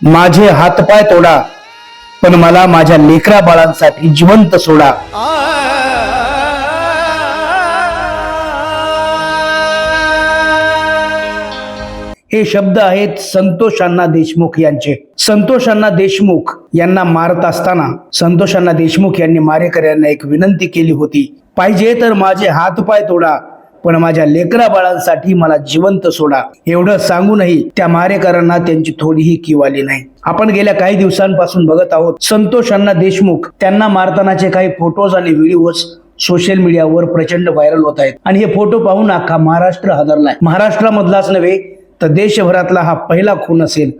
माझे हातपाय तोडा पण मला माझ्या लेकरा बाळांसाठी जिवंत सोडा. हे शब्द आहेत संतोषांना देशमुख यांचे. संतोषांना देशमुख यांना मारत असताना संतोषांना देशमुख यांनी मारेकऱ्यांना एक विनंती केली होती. पाहिजे तर माझे हातपाय तोडा पण माझ्या लेकरा बाळांसाठी मला जिवंत सोडा. एवढं सांगूनही त्या मारेकरांना त्यांची थोडीही किव आली नाही. आपण गेल्या काही दिवसांपासून बघत आहोत संतोष अण्णा देशमुख त्यांना मारतानाचे काही फोटोज आणि व्हिडिओज सोशल मीडियावर प्रचंड व्हायरल होत आहेत. आणि हे फोटो पाहून अख्खा महाराष्ट्र हादरलाय. महाराष्ट्रामधलाच नव्हे तर देशभरातला हा पहिला खून असेल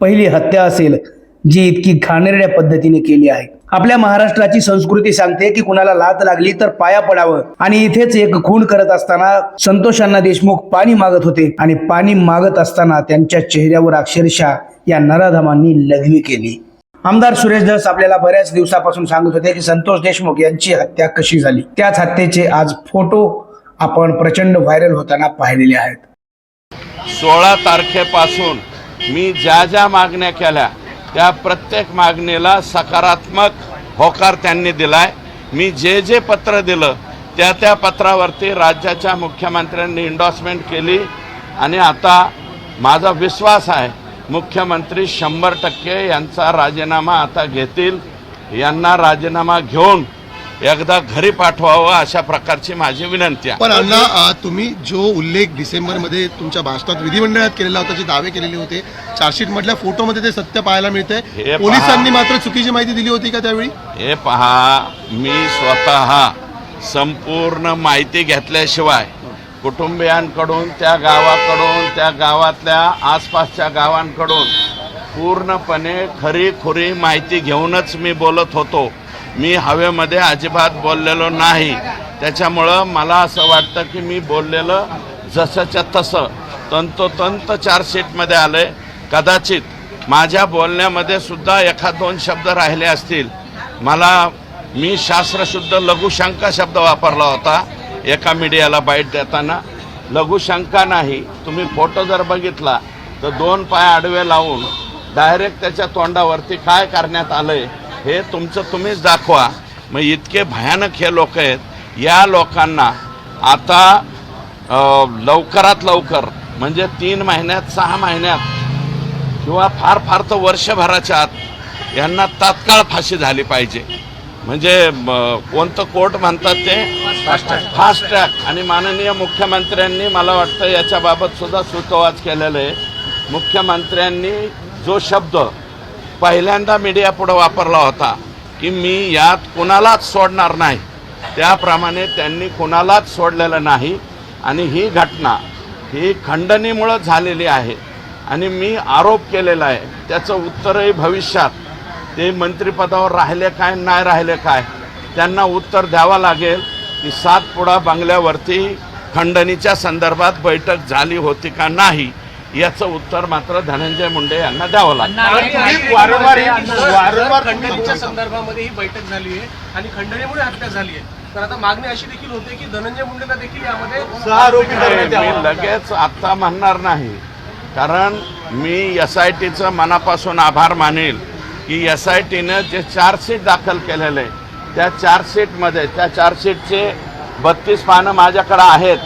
पहिली हत्या असेल जी इतकी घाणेरड्या पद्धतीने केली आहे. आपल्या महाराष्ट्राची संस्कृती सांगते की कुणाला लात लागली तर पाया पडावं. आणि इथेच एक खून करत असताना संतोषांना देशमुख पाणी मागत होते. आणि पाणी मागत असताना त्यांच्या चेहऱ्यावर अक्षरशः या नराधमांनी लघवी केली. आमदार सुरेश धस आपल्याला बऱ्याच दिवसापासून सांगत होते की संतोष देशमुख यांची हत्या कशी झाली? त्याच हत्येचे आज फोटो आपण प्रचंड व्हायरल होताना पाहिलेले आहेत. सोळा तारखेपासून मी ज्या ज्या मागण्या केल्या त्या प्रत्येक मागणीला सकारात्मक होकार त्यांनी दिलाय. मी जे जे पत्र दिलं त्या त्या पत्रावरती राज्याच्या मुख्यमंत्र्यांनी इंडॉसमेंट केली. आणि आता माझा विश्वास आहे मुख्यमंत्री शंभर टक्के यांचा राजीनामा आता घेतील. यांना राजीनामा घेऊन एकदा घरी पाठवावं अशा प्रकारची माझी विनंती आहे. पण अण्णा तुम्ही जो उल्लेख डिसेंबरमध्ये तुमच्या भाषणात विधिमंडळात केलेला होता जे दावे केलेले होते चार्जशीट मधल्या फोटोमध्ये ते सत्य पाहायला मिळते. पोलिसांनी मात्र चुकीची माहिती दिली होती का त्यावेळी? हे पहा मी स्वतः संपूर्ण माहिती घेतल्याशिवाय कुटुंबियांकडून त्या गावाकडून त्या गावातल्या आसपासच्या गावांकडून पूर्णपणे खरी खुरी माहिती घेऊनच मी बोलत होतो. मी हवेमध्ये अजिबात बोललेलो नाही. त्याच्यामुळं मला असं वाटतं की मी बोललेलं जसंच्या तसं. तंतोतंत चार्जशीटमध्ये आलंय कदाचित माझ्या बोलण्यामध्ये सुद्धा एखाद दोन शब्द राहिले असतील. मला मी शास्त्रशुद्ध लघुशंका शब्द वापरला होता एका मीडियाला बाईट देताना. लघुशंका नाही तुम्ही फोटो जर बघितला तर दोन पाय आडवे लावून डायरेक्ट त्याच्या तोंडावरती काय करण्यात आलं आहे हे तुमचं तुम्हीच दाखवा. मग इतके भयानक हे लोक आहेत. या लोकांना आता लवकरात लवकर म्हणजे तीन महिन्यात सहा महिन्यात किंवा फार फार तर वर्षभराच्या आत यांना तात्काळ फाशी झाली पाहिजे. म्हणजे कोणतं कोर्ट म्हणतात ते? Fast track. आणि माननीय मुख्यमंत्र्यांनी मला वाटतं याच्याबाबत सुद्धा सुतोवाच केलेलं आहे. मुख्यमंत्र्यांनी जो शब्द पहिल्यांदा मीडिया पुढे वापरला होता की मी यात कुणालाच सोडणार नाही. त्याप्रमाणे त्यांनी कुणालाच सोडलेलं नाही. आणि ही घटना ही खंडणीमुळं झालेली आहे. आणि मी आरोप केलेला आहे. त्याचं उत्तरही भविष्यात ते मंत्रिपदावर राहिले काय नाही राहिले काय त्यांना उत्तर द्यावं लागेल की सातपुडा बंगल्यावरती खंडणीच्या संदर्भात बैठक झाली होती का नाही. याचं उत्तर मात्र धनंजय मुंडे यांना द्यावं लागेल वारंवार वारंवार खंडणीच्या संदर्भामध्ये ही बैठक झाली आहे आणि खंडणीमुळे हत्या झाली आहे तर आता मागणी अशी देखील होते की धनंजय देखील यामध्ये लगेच आत्ता म्हणणार नाही. कारण मी एस आय टीचं मनापासून आभार मानेल की एस आय टीनं जे चार्जशीट दाखल केलेलं आहे त्या चार्जशीटमध्ये त्या चार्जशीटचे बत्तीस पानं माझ्याकडं आहेत.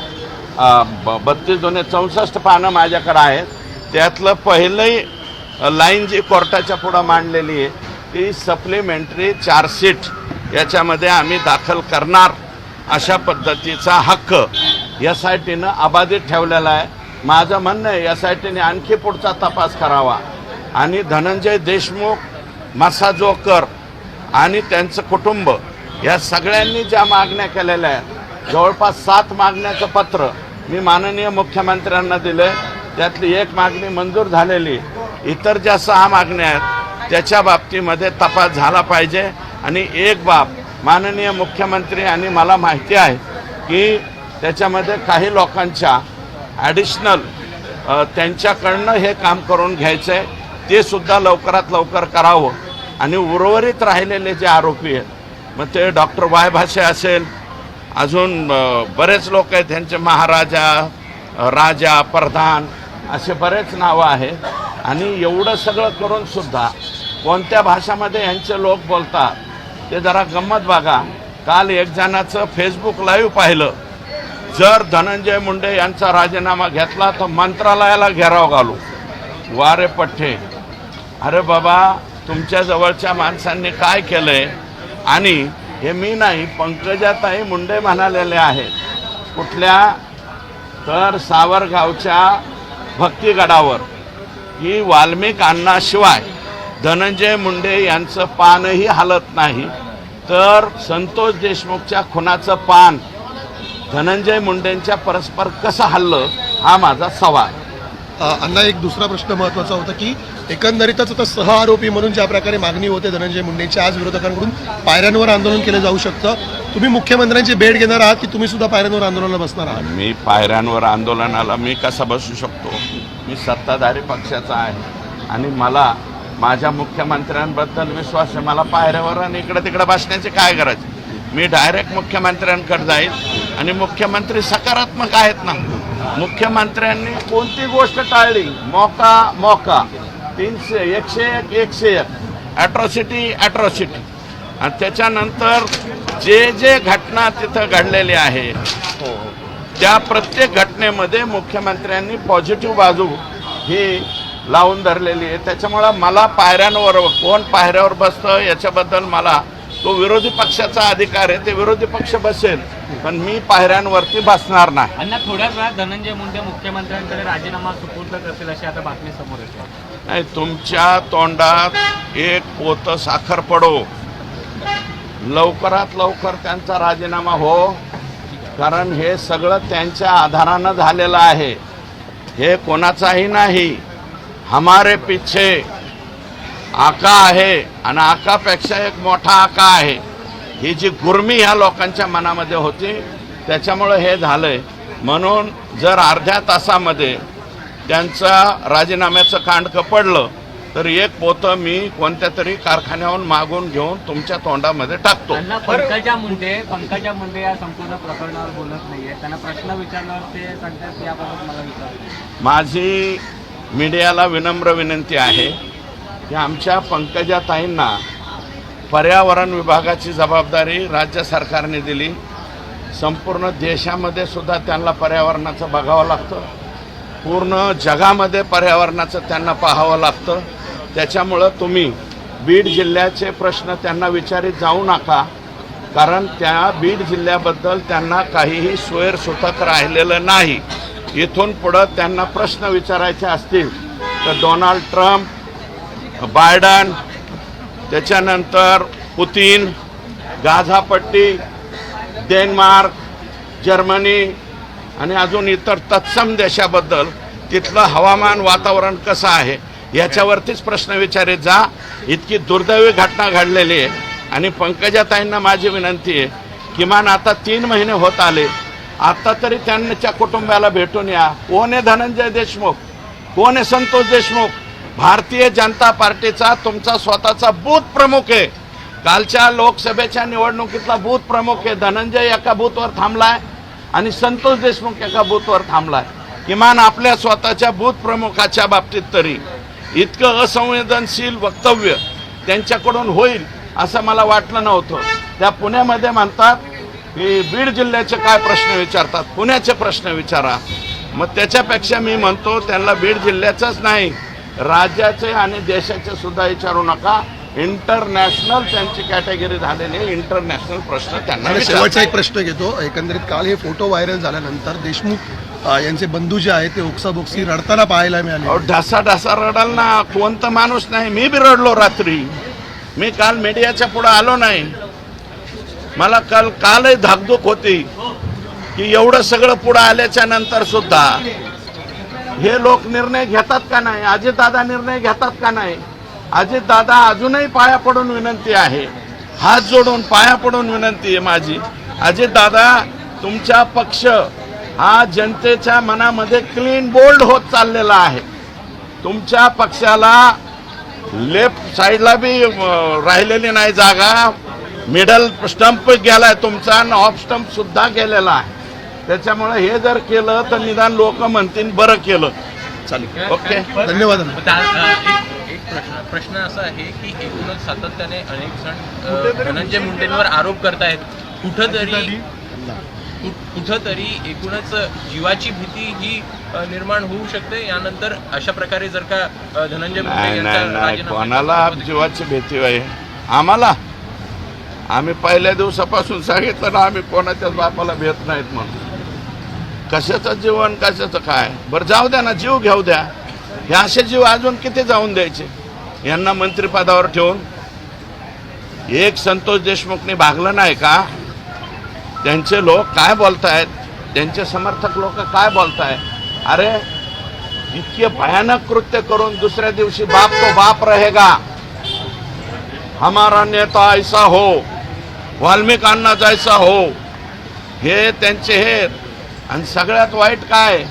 बत्तीस दोन्ही चौसष्ट पानं माझ्याकडं आहेत. त्यातलं पहिलंही लाईन जी कोर्टाच्या पुढं मांडलेली आहे ती सप्लिमेंटरी चार्जशीट याच्यामध्ये आम्ही दाखल करणार अशा पद्धतीचा हक्क एस आय टीनं अबाधित ठेवलेला आहे. माझं म्हणणं आहे एस आय टीने आणखी पुढचा तपास करावा. आणि धनंजय देशमुख मसाजोकर आणि त्यांचं कुटुंब या सगळ्यांनी ज्या मागण्या केलेल्या आहेत जवळपास सात मागण्याचं पत्र मी माननीय मुख्यमंत्र्यांना दिले त्यातली एक मागणी मंजूर झालेली. इतर ज्या सहा मागण्या आहेत त्याच्या बाबतीमध्ये तपास झाला पाहिजे. आणि एक बाब माननीय मुख्यमंत्री आणि मला माहिती आहे की त्याच्यामध्ये काही लोकांच्या ॲडिशनल त्यांच्याकडनं हे काम करून घ्यायचं आहे ते सुद्धा लवकरात लवकर करावं. आणि उर्वरित राहिलेले जे आरोपी आहेत मग ते डॉक्टर वाय भाषे असेल अजून बरेच लोक आहेत त्यांचे महाराजा राजा प्रधान असे बरेच नावं आहेत. आणि एवढं सगळं करूनसुद्धा कोणत्या भाषामध्ये यांचे लोक बोलतात ते जरा गंमत बघा. काल एक जणाचं फेसबुक लाईव्ह पाहिलं. जर धनंजय मुंडे यांचा राजीनामा घेतला तर मंत्रालयाला घेराव घालू. वारे पठ्ठे. अरे बाबा तुमच्या जवळच्या माणसांनी काय केलं आहे आणि हे मी नाही पंकजाताई मुंडे म्हणालेले आहेत. कुठल्या तर सावरगावच्या भक्तिगडावर. की वाल्मिक अण्णाशिवाय धनंजय मुंडे यांचं पानही हलत नाही. तर संतोष देशमुखच्या खुनाचं पान धनंजय मुंडेंच्या परस्पर कसं हल्लं हा माझा सवाल. अण्णा एक दुसरा प्रश्न महत्त्वाचा होता की एकंदरीतच आता सह आरोपी म्हणून ज्या प्रकारे मागणी होते धनंजय मुंडेंची आज विरोधकांकडून पायऱ्यांवर आंदोलन केलं जाऊ शकतं. तुम्ही मुख्यमंत्र्यांची भेट घेणार आहात की तुम्ही सुद्धा पायऱ्यांवर आंदोलनाला बसणार आहात? मी पायऱ्यांवर आंदोलनाला मी कसा बसू शकतो? मी सत्ताधारी पक्षाचा आहे. आणि मला माझ्या मुख्यमंत्र्यांबद्दल विश्वास आहे. मला पायऱ्यावर आणि इकडं तिकडं बसण्याची काय गरज मी डायरेक्ट मुख्यमंत्र्यांकडे जाईल आणि मुख्यमंत्री सकारात्मक आहेत ना. मुख्यमंत्र्यांनी कोणती गोष्ट टाळली? मोका मोका. तीनशे एकशे एक एकशे एक. ॲट्रॉसिटी ॲट्रॉसिटी आणि त्याच्यानंतर जे जे घटना तिथं घडलेली आहे त्या प्रत्येक घटनेमध्ये मुख्यमंत्र्यांनी पॉझिटिव्ह बाजू ही लावून धरलेली आहे. त्याच्यामुळं मला पायऱ्यांवर कोण पायऱ्यावर बसतं याच्याबद्दल मला तो विरोधी पक्षाचा अधिकार आहे ते विरोधी पक्ष बसेल. पण मी पायऱ्यांवरती बसणार नाही. अण्णा थोड्याच वेळात धनंजय मुंडे मुख्यमंत्र्यांकडे राजीनामा सुपूर्द करतील अशी आता बातमी समोर येते. नाही तुमच्या तोंडात एक पोत साखर पडो. लवकरात लवकर त्यांचा राजीनामा हो. कारण हे सगळं त्यांच्या आधारानं झालेलं आहे. हे कोणाचाही नाही. हमारे पिछे. आका आहे आणि आकापेक्षा एक मोठा आका आहे. ही जी गुरमी ह्या लोकांच्या मनामध्ये होती त्याच्यामुळं हे झालंय. म्हणून जर अर्ध्या तासामध्ये त्यांचा राजीनाम्याचं कांडकं पडलं तर एक पोतं मी कोणत्या तरी कारखान्याहून मागून घेऊन तुमच्या तोंडामध्ये टाकतो. पंकजा मुंडे पंकजा मुंडे या संपूर्ण प्रकरणावर बोलत नाहीये. त्यांना प्रश्न विचारल्यावर ते सांगतात याबाबत मला विचार माझी मीडियाला विनम्र विनंती आहे की आमच्या पंकजाताईंना पर्यावरण विभागाची जबाबदारी राज्य सरकारने दिली. संपूर्ण देशामध्ये सुद्धा त्यांना पर्यावरणाचं बघावं लागतं. पूर्ण जगामध्ये पर्यावरणाचं त्यांना पाहावं लागतं. त्याच्यामुळं तुम्ही बीड जिल्ह्याचे प्रश्न त्यांना विचारित जाऊ नका कारण त्या बीड जिल्ह्याबद्दल त्यांना काहीही सोयरसुतक राहिलेलं नाही. इथून पुढं त्यांना प्रश्न विचारायचे असतील तर डोनाल्ड ट्रम्प बायडन त्याच्यानंतर पुतीन गाझापट्टी डेन्मार्क जर्मनी आणि अजून इतर तत्सम देशाबद्दल तिथलं हवामान वातावरण कसं आहे याच्यावरतीच प्रश्न विचारित जा. इतकी दुर्दैवी घटना घडलेली आहे. आणि पंकजाताईंना माझी विनंती आहे किमान आता तीन महिने होत आले. आता तरी त्यांच्या कुटुंबाला भेटून या. कोण आहे धनंजय देशमुख? कोण आहे संतोष देशमुख? भारतीय जनता पार्टीचा तुमचा स्वतःचा बूथ प्रमुख आहे. कालच्या लोकसभेच्या निवडणुकीतला बूथ प्रमुख आहे. धनंजय एका बूथवर थांबलाय आणि संतोष देशमुख एका बूथवर थांबलाय. किमान आपल्या स्वतःच्या बूथ प्रमुखाच्या बाबतीत तरी इतकं असंवेदनशील वक्तव्य त्यांच्याकडून होईल असं मला वाटलं नव्हतं. त्या पुण्यामध्ये म्हणतात की बीड जिल्ह्याचे काय प्रश्न विचारतात? पुण्याचे प्रश्न विचारा. मग त्याच्यापेक्षा मी म्हणतो त्यांना बीड जिल्ह्याचंच नाही. राज्याचे आणि देशाचे सुद्धा विचारू नका. इंटरनॅशनल त्यांची कॅटेगरी झालेली आहे. इंटरनॅशनल प्रश्न त्यांना. शेवटचा एक प्रश्न घेतो. एकंदरीत काल हे फोटो व्हायरल झाल्यानंतर देशमुख यांचे बंधू जे आहेत ते ओक्साबोक्सी रडताना पाहायला मिळाले. ढसा ढसा रडाल ना. कोणतं माणूस नाही. मी बी रडलो रात्री. मी काल मीडियाच्या पुढे आलो नाही. मला काल कालही धाकधूक होती की एवढं सगळं पुढं आल्याच्यानंतर सुद्धा हे लोक निर्णय घेतात का नाही? अजितदादा निर्णय घेतात का नाही? अजितदादा अजूनही पाया पडून विनंती आहे. हात जोडून पाया पडून विनंती आहे माझी. अजितदादा तुमचा पक्ष हा जनतेच्या मनामध्ये क्लीन बोल्ड होत चाललेला आहे. तुमच्या पक्षाला लेफ्ट साईडला बी राहिलेली नाही जागा. मिडल स्टंप गेलाय तुमचा आणि ऑफ स्टंप सुद्धा गेलेला आहे. त्याच्यामुळे हे जर केलं तर निदान लोक म्हणतील बरं केलं. चालेल. ओके? धन्यवाद. प्रश्न प्रश्न असा आहे की एकूणच सातत्याने अनेक जण अ, धनंजय मुंडेंवर आरोप करतायत. कुठंतरी कुठंतरी एकूणच जीवाची भीती ही निर्माण होऊ शकते. यानंतर अशा प्रकारे जर का धनंजय मुंडे कोणाला जीवाची भीती आहे? आम्हाला? आम्ही पहिल्या दिवसापासून सांगितलं ना आम्ही कोणाच्याच बापाला भेट नाहीत म्हणून. कशाचं जीवन कशाचं काय? बरं जाऊ द्या ना जीव घेऊ द्या. हे असे जीव अजून किती जाऊन द्यायचे? यांना मंत्रिपदावर ठेवून एक संतोष देशमुखने भागलं नाही का? त्यांचे लोक काय बोलतायत? त्यांचे समर्थक लोक काय बोलतायत? अरे इतके भयानक कृत्य करून दुसऱ्या दिवशी बाप तो बाप रहेगा. हमारा नेता ऐसा हो वाल्मिकांना जायचा हो. हे त्यांचे हे आणि सगळ्यात वाईट काय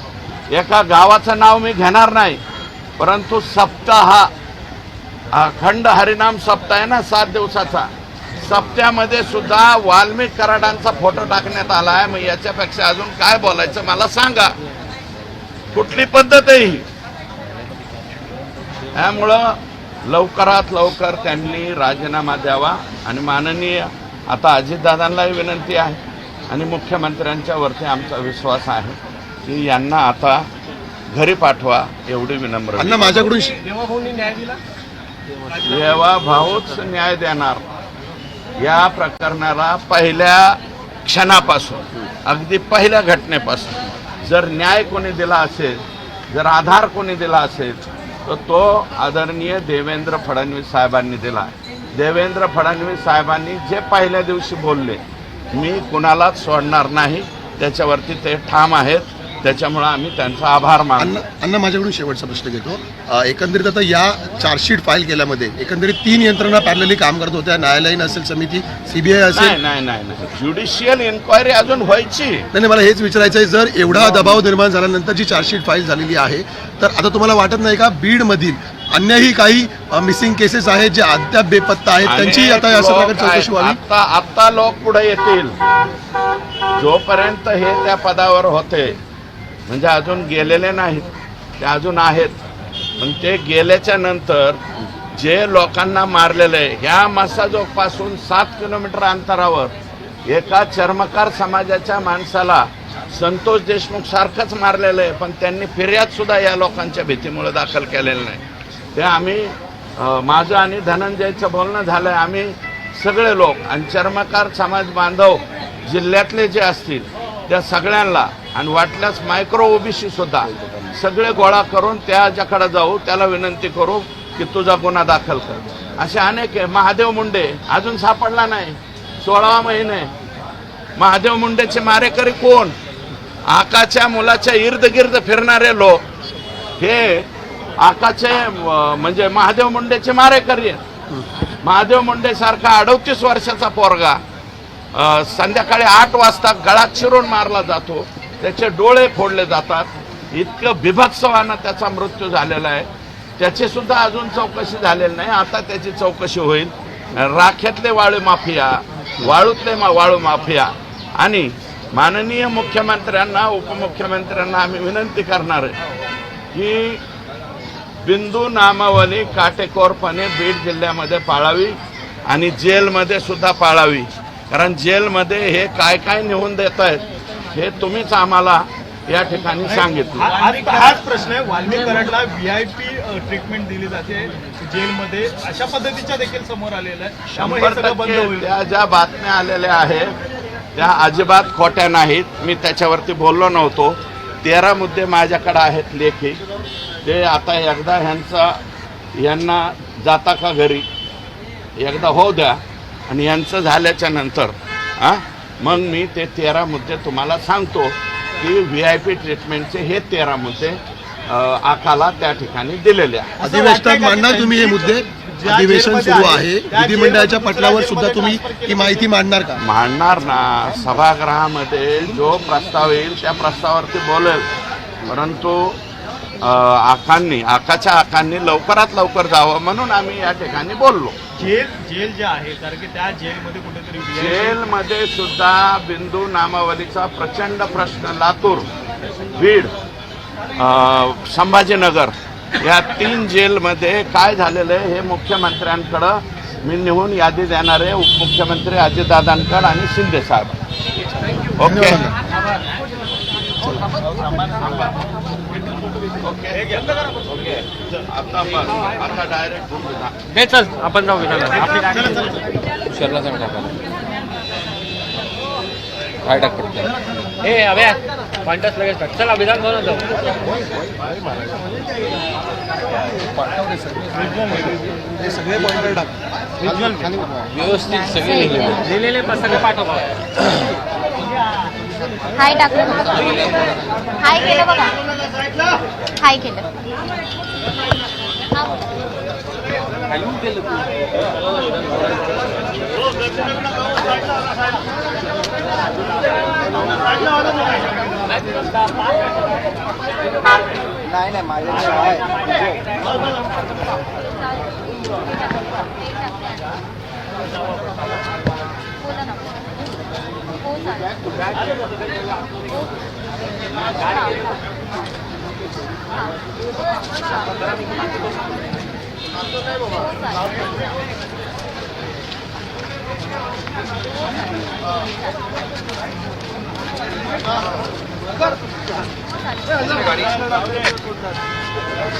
एका गावाचं नाव मी घेणार नाही परंतु सप्ताह अखंड हरिनाम सप्ताह आहे ना सात दिवसाचा. सप्त्यामध्ये सुद्धा वाल्मिक कराडांचा फोटो टाकण्यात आला आहे. मग याच्यापेक्षा अजून काय बोलायचं मला सांगा. कुठली पद्धत आहे ही? त्यामुळं लवकरात लवकर त्यांनी राजीनामा द्यावा. आणि माननीय आता अजितदादांनाही विनंती आहे. आणि मुख्यमंत्र्यांच्या वरती आमचा विश्वास आहे की यांना आता घरी पाठवा एवढी विनम्र अण्णा माझ्याकडून श- देवाभाऊंनी न्याय दिला? देवा भाऊच न्याय देणार. या प्रकरणाला पहिल्या क्षणापासून अगदी पहिल्या घटनेपासून जर न्याय कोणी दिला असेल जर आधार कोणी दिला असेल तर तो आदरणीय देवेंद्र फडणवीस साहेबांनी दिला. देवेंद्र फडणवीस साहेबांनी जे पहिल्या दिवशी बोलले मी कुणालाच सोडणार नाही. त्याच्यावरती ते ठाम आहेत. त्याच्यामुळं आम्ही त्यांचा आभार अण्णा अण्णा माझ्याकडून शेवटचा प्रश्न घेतो. एकंदरीत आता या चार्जशीट फाईल केल्यामध्ये एकंदरीत तीन यंत्रणा पॅरलली काम करत होत्या. न्यायालयीन असेल समिती सीबीआय असेल. नाही नाही ज्युडिशियल इन्क्वायरी अजून व्हायची. नाही नाही, मला हेच विचारायचं आहे. जर एवढा दबाव निर्माण झाल्यानंतर जी चार्जशीट फाईल झालेली आहे तर आता तुम्हाला वाटत नाही का? बीडमधील अन्यही काही मिसिंग केसेस आहेत जे अद्याप बेपत्ता आहेत त्यांची आता प्रकारे चौकशी व्हावी. आता आता लोक पुढे येतील. जोपर्यंत हे त्या पदावर होते म्हणजे अजून गेलेले नाहीत ते अजून आहेत. पण ते गेल्याच्यानंतर जे लोकांना मारलेलं आहे ह्या मसाजोगपासून सात किलोमीटर अंतरावर एका चर्मकार समाजाच्या माणसाला संतोष देशमुख सारखंच मारलेलं आहे पण त्यांनी फिर्याद सुद्धा या लोकांच्या भीतीमुळे दाखल केलेलं नाही. ते आम्ही माझं आणि धनंजयचं बोलणं झालंय आम्ही सगळे लोक आणि चर्मकार समाज बांधव जिल्ह्यातले जे असतील त्या सगळ्यांना आणि वाटल्यास मायक्रो ओबीसी सुद्धा सगळे गोळा करून त्याच्याकडे जाऊ त्याला विनंती करू की तुझा गुन्हा दाखल कर. असे अनेक आहे. महादेव मुंडे अजून सापडला नाही. सोळावा महिने महादेव मुंडेचे मारेकरी कोण? आकाच्या मुलाच्या इर्द गिर्द फिरणारे लोक. हे आकाचे म्हणजे महादेव मुंडेचे मारेकरी आहेत. महादेव मुंडे सारखा अडतीस वर्षाचा पोरगा संध्याकाळी आठ वाजता गळात शिरून मारला जातो. त्याचे डोळे फोडले जातात. इतकं बिभत्सवानं त्याचा मृत्यू झालेला आहे. त्याची सुद्धा अजून चौकशी झालेली नाही. आता त्याची चौकशी होईल. राख्यातले वाळू माफिया वाळूतले मा वाळू माफिया. आणि माननीय मुख्यमंत्र्यांना उपमुख्यमंत्र्यांना आम्ही विनंती करणार आहे की बिंदू नामावली काटेकोरपणे बीड जिल्ह्यामध्ये पाळावी आणि जेलमध्ये सुद्धा पाळावी. कारण जेलमध्ये हे काय काय नेऊन देत आहेत हे तुम्हीच आम्हाला या ठिकाणी सांगितलं. हाच प्रश्न आहे. वाल्मिक कराडला व्हीआयपी ट्रीटमेंट दिली जाते जेलमध्ये. अशा पद्धतीच्या देखील समोर आलेलं आहे. त्या ज्या बातम्या आलेल्या आहेत त्या अजिबात खोट्या नाहीत. मी त्याच्यावरती बोललो नव्हतो. तेरा मुद्दे माझ्याकडे आहेत लेखी. ते आता एकदा ह्यांचा यांना जाता का घरी? एकदा होऊ द्या. आणि यांचं झाल्याच्यानंतर आ? मग मी ते तेरा मुद्दे तुम्हाला सांगतो की व्ही आय पी ट्रीटमेंटचे हे तेरा मुद्दे अ, आकाला त्या ठिकाणी दिलेले आहेत. अधिवेशनात मांडणार तुम्ही हे मुद्दे? अधिवेशन सुरू आहे, विधिमंडळाच्या पटलावर सुद्धा तुम्ही ही माहिती मांडणार का? मांडणार ना. सभागृहामध्ये जो प्रस्ताव येईल त्या प्रस्तावावरती बोलेल. परंतु अ, आकांनी आकाच्या आकांनी लवकरात लवकर जावं म्हणून आम्ही या ठिकाणी बोललो. जेल जेल जे आहे कारण की त्या जेलमध्ये कुठेतरी जेलमध्ये सुद्धा बिंदू नामावलीचा प्रचंड प्रश्न लातूर बीड संभाजीनगर या तीन जेलमध्ये काय झालेलं आहे हे मुख्यमंत्र्यांकडं मी निहून यादी देणार आहे. उपमुख्यमंत्री अजितदादांकडं आणि शिंदे साहेब. ओके. ओके चल आपण जाऊ विनाला शरला सांग टाकायला काय टाक पडतं हे अभ्या पॉइंटच लगेच टाक चला विधान भवनात जाऊ सगळे पॉइंटर टाक व्यवस्थित सगळे लिहिलेले दिलेले सगळे पाठवा हाय टाकलं. हाय केलं बघा हाय केलं हा बोला. बोला ना 何